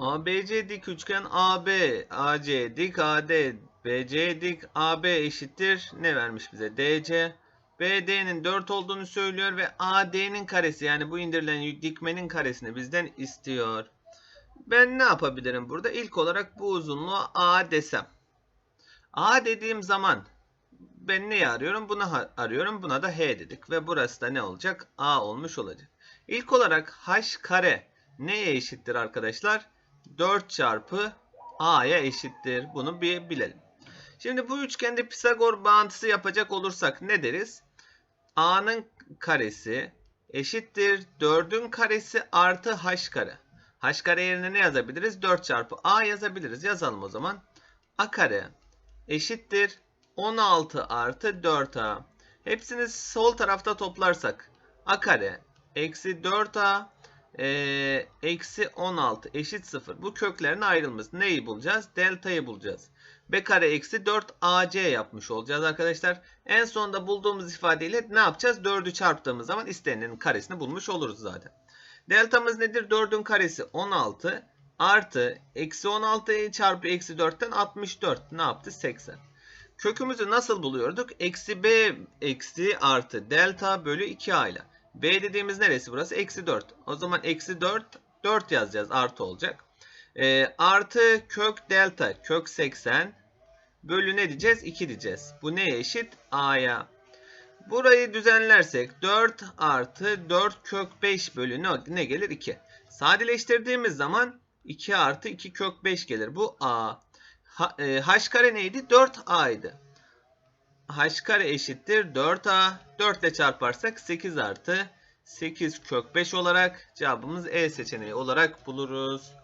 ABC dik üçgen AB, AC dik AD, BC dik AB eşittir. Ne vermiş bize? DC. BD'nin 4 olduğunu söylüyor ve AD'nin karesi yani bu indirilen dikmenin karesini bizden istiyor. Ben ne yapabilirim burada? İlk olarak bu uzunluğu A desem. A dediğim zaman ben neyi arıyorum? Bunu arıyorum. Buna da H dedik. Ve burası da ne olacak? A olmuş olacak. İlk olarak H kare neye eşittir arkadaşlar? 4 çarpı A'ya eşittir. Bunu bir bilelim. Şimdi bu üçgende Pisagor bağıntısı yapacak olursak ne deriz? A'nın karesi eşittir 4'ün karesi artı H kare. H kare yerine ne yazabiliriz? 4 çarpı A yazabiliriz. Yazalım o zaman. A kare eşittir 16 artı 4A. Hepsini sol tarafta toplarsak A kare eksi 4A eee, eksi 16 eşit 0. Bu köklerin ayrılması. Neyi bulacağız? Delta'yı bulacağız. B kare eksi 4 AC yapmış olacağız arkadaşlar. En sonda bulduğumuz ifadeyle ne yapacağız? 4'ü çarptığımız zaman istenenin karesini bulmuş oluruz zaten. Deltamız nedir? 4'ün karesi 16 artı eksi 16 çarpı eksi 4'ten 64 ne yaptı? 80. Kökümüzü nasıl buluyorduk? Eksi b eksi artı delta bölü 2a ile. B dediğimiz neresi burası? Eksi 4. O zaman eksi 4 4 yazacağız artı olacak. Ee, artı kök delta kök 80 bölü ne diyeceğiz? 2 diyeceğiz. Bu neye eşit? a'ya. Burayı düzenlersek 4 artı 4 kök 5 bölü ne, ne gelir? 2. Sadeleştirdiğimiz zaman 2 artı 2 kök 5 gelir. Bu a. H, e, h kare neydi? 4a'ydı. H kare eşittir 4a. 4 ile çarparsak 8 artı 8 kök 5 olarak cevabımız E seçeneği olarak buluruz.